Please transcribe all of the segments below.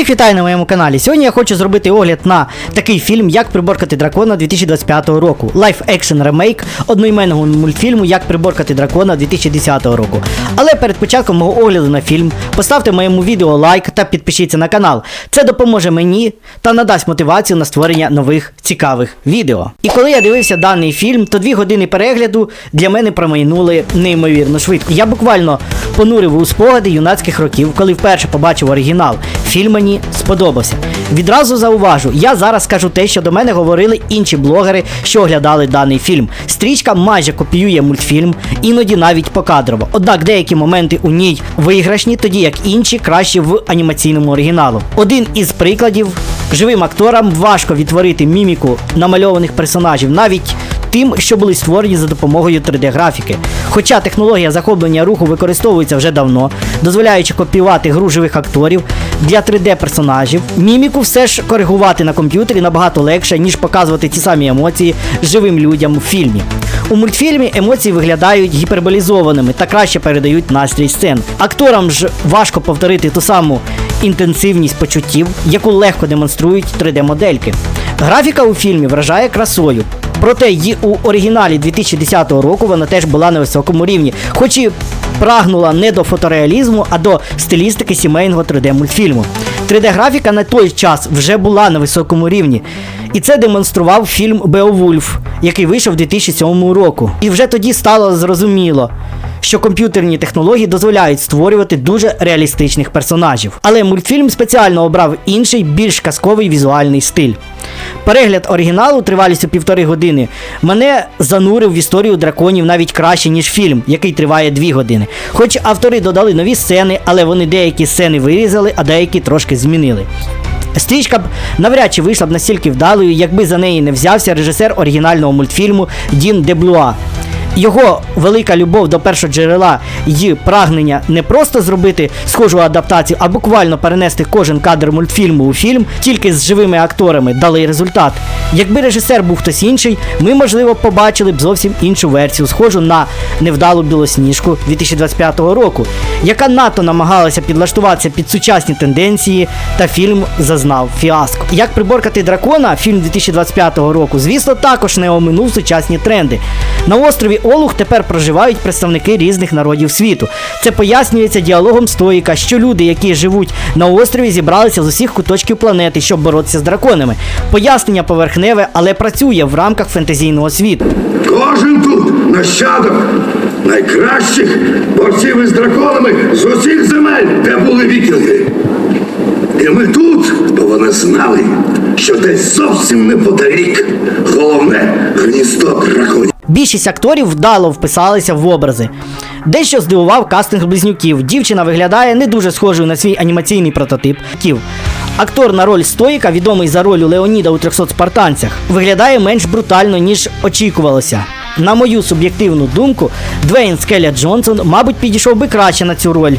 Всіх вітаю на моєму каналі. Сьогодні я хочу зробити огляд на такий фільм, як Приборкати дракона 2025 року. Лайф екшн ремейк одноіменного мультфільму Як приборкати дракона 2010 року. Але перед початком мого огляду на фільм поставте моєму відео лайк та підпишіться на канал. Це допоможе мені та надасть мотивацію на створення нових цікавих відео. І коли я дивився даний фільм, то дві години перегляду для мене промайнули неймовірно швидко. Я буквально понурив у спогади юнацьких років, коли вперше побачив оригінал. Фільм мені сподобався. Відразу зауважу, я зараз скажу те, що до мене говорили інші блогери, що оглядали даний фільм. Стрічка майже копіює мультфільм, іноді навіть покадрово. Однак деякі моменти у ній виграшні, тоді як інші кращі в анімаційному оригіналу. Один із прикладів: живим акторам важко відтворити міміку намальованих персонажів, навіть тим, що були створені за допомогою 3D-графіки. Хоча технологія захоплення руху використовується вже давно, дозволяючи копіювати гру живих акторів для 3D-персонажів, міміку все ж коригувати на комп'ютері набагато легше, ніж показувати ті самі емоції живим людям в фільмі. У мультфільмі емоції виглядають гіперболізованими та краще передають настрій сцен. Акторам ж важко повторити ту саму інтенсивність почуттів, яку легко демонструють 3D-модельки. Графіка у фільмі вражає красою. Проте її у оригіналі 2010 року вона теж була на високому рівні, хоч і прагнула не до фотореалізму, а до стилістики сімейного 3D мультфільму. 3D-графіка на той час вже була на високому рівні. І це демонстрував фільм Беовульф, який вийшов 2007 року. І вже тоді стало зрозуміло, що комп'ютерні технології дозволяють створювати дуже реалістичних персонажів. Але мультфільм спеціально обрав інший, більш казковий візуальний стиль. Перегляд оригіналу тривалістю півтори години мене занурив в історію драконів навіть краще, ніж фільм, який триває дві години. Хоч автори додали нові сцени, але вони деякі сцени вирізали, а деякі трошки змінили. Стрічка б навряд чи вийшла б настільки вдалою, якби за неї не взявся режисер оригінального мультфільму Дін Деблуа. Його велика любов до першого джерела і прагнення не просто зробити схожу адаптацію, а буквально перенести кожен кадр мультфільму у фільм тільки з живими акторами дали результат. Якби режисер був хтось інший, ми, можливо, побачили б зовсім іншу версію, схожу на невдалу білосніжку 2025 року, яка надто намагалася підлаштуватися під сучасні тенденції, та фільм зазнав фіаско. Як приборкати дракона, фільм 2025 року, звісно, також не оминув сучасні тренди. На острові Олух тепер проживають представники різних народів світу. Це пояснюється діалогом Стоїка, що люди, які живуть на острові, зібралися з усіх куточків планети, щоб боротися з драконами. Пояснення поверхневе, але працює в рамках фентезійного світу. Кожен тут нащадок найкращих борців із драконами з усіх земель, де були вікінги. І ми тут, бо вони знали, що десь зовсім неподалік головне гніздо драконів. Більшість акторів вдало вписалися в образи. Дещо здивував кастинг близнюків. Дівчина виглядає не дуже схожою на свій анімаційний прототип. Ків. Актор на роль Стоїка, відомий за роль Леоніда у 300 спартанцях, виглядає менш брутально, ніж очікувалося. На мою суб'єктивну думку, Двейн Скеля Джонсон, мабуть, підійшов би краще на цю роль.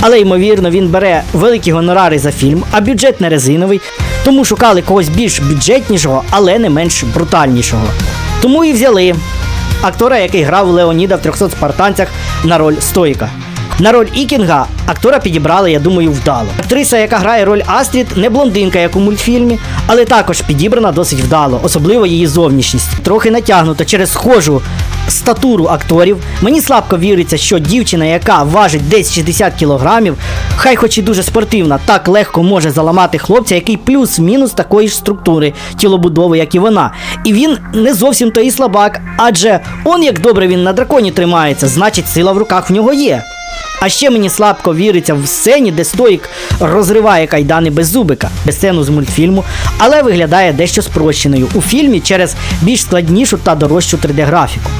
Але ймовірно, він бере великі гонорари за фільм, а бюджет не резиновий, тому шукали когось більш бюджетнішого, але не менш брутальнішого. Тому і взяли актора, який грав Леоніда в 300 спартанцях на роль Стоїка. На роль Ікінга актора підібрали, я думаю, вдало. Актриса, яка грає роль Астрід, не блондинка, як у мультфільмі, але також підібрана досить вдало, особливо її зовнішність. Трохи натягнута через схожу статуру акторів. Мені слабко віриться, що дівчина, яка важить десь 60 кілограмів, хай хоч і дуже спортивна, так легко може заламати хлопця, який плюс-мінус такої ж структури тілобудови, як і вона. І він не зовсім той і слабак, адже он як добре він на драконі тримається, значить сила в руках в нього є. А ще мені слабко віриться в сцені, де стоїк розриває кайдани без зубика, без сцену з мультфільму, але виглядає дещо спрощеною у фільмі через більш складнішу та дорожчу 3D-графіку.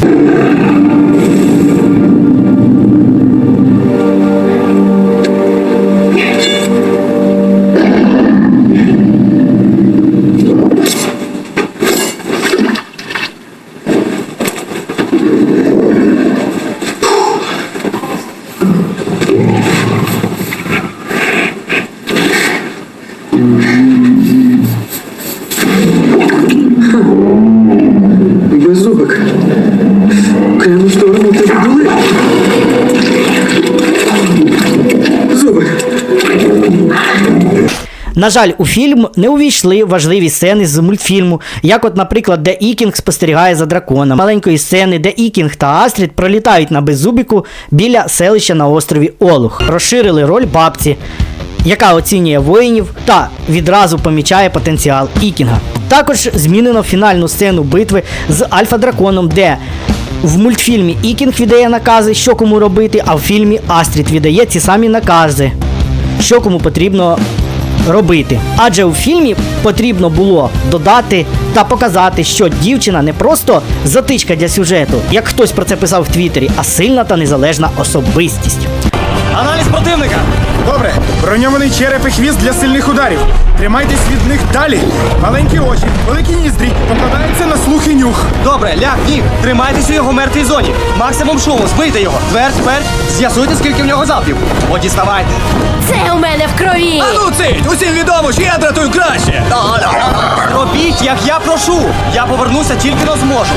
На жаль, у фільм не увійшли важливі сцени з мультфільму, як, от, наприклад, де Ікінг спостерігає за драконом, маленької сцени, де Ікінг та Астрід пролітають на беззубіку біля селища на острові Олух. Розширили роль бабці, яка оцінює воїнів та відразу помічає потенціал Ікінга. Також змінено фінальну сцену битви з Альфа-драконом, де в мультфільмі Ікінг віддає накази, що кому робити, а в фільмі Астрід віддає ці самі накази, що кому потрібно робити. Адже у фільмі потрібно було додати та показати, що дівчина не просто затичка для сюжету, як хтось про це писав в Твіттері, а сильна та незалежна особистість. Аналіз противника. Добре, броньований череп і хвіст для сильних ударів. Тримайтесь від них далі. Маленькі очі, великі ніздрі, покладаються на слух і нюх. Добре, ляг, ні. Тримайтесь у його мертвій зоні. Максимум шуму, збийте його. Твердь, твердь. З'ясуйте, скільки в нього залпів. От діставайте. Це у мене в крові. ну цить! Усім відомо, що я дратую краще. Робіть, як я прошу. Я повернуся тільки но зможу.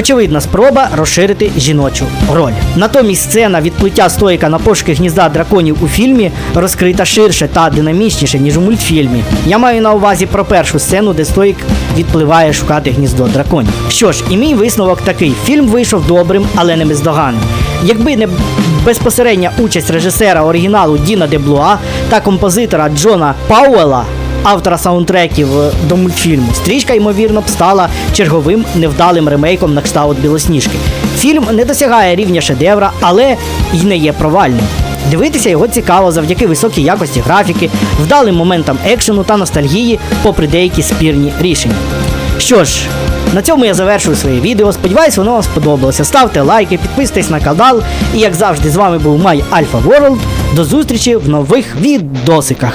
Очевидна спроба розширити жіночу роль. Натомість сцена відплиття стоїка на пошуки гнізда драконів у фільмі розкрита ширше та динамічніше, ніж у мультфільмі. Я маю на увазі про першу сцену, де стоїк відпливає шукати гніздо драконів. Що ж, і мій висновок такий: фільм вийшов добрим, але не бездоганним. Якби не безпосередня участь режисера оригіналу Діна Деблуа та композитора Джона Пауела, автора саундтреків до мультфільму, стрічка, ймовірно, б стала черговим невдалим ремейком на кшталт Білосніжки. Фільм не досягає рівня шедевра, але й не є провальним. Дивитися його цікаво завдяки високій якості графіки, вдалим моментам екшену та ностальгії, попри деякі спірні рішення. Що ж, на цьому я завершую своє відео. Сподіваюсь, воно вам сподобалося. Ставте лайки, підписуйтесь на канал. І як завжди, з вами був Май Альфа World. До зустрічі в нових відосиках.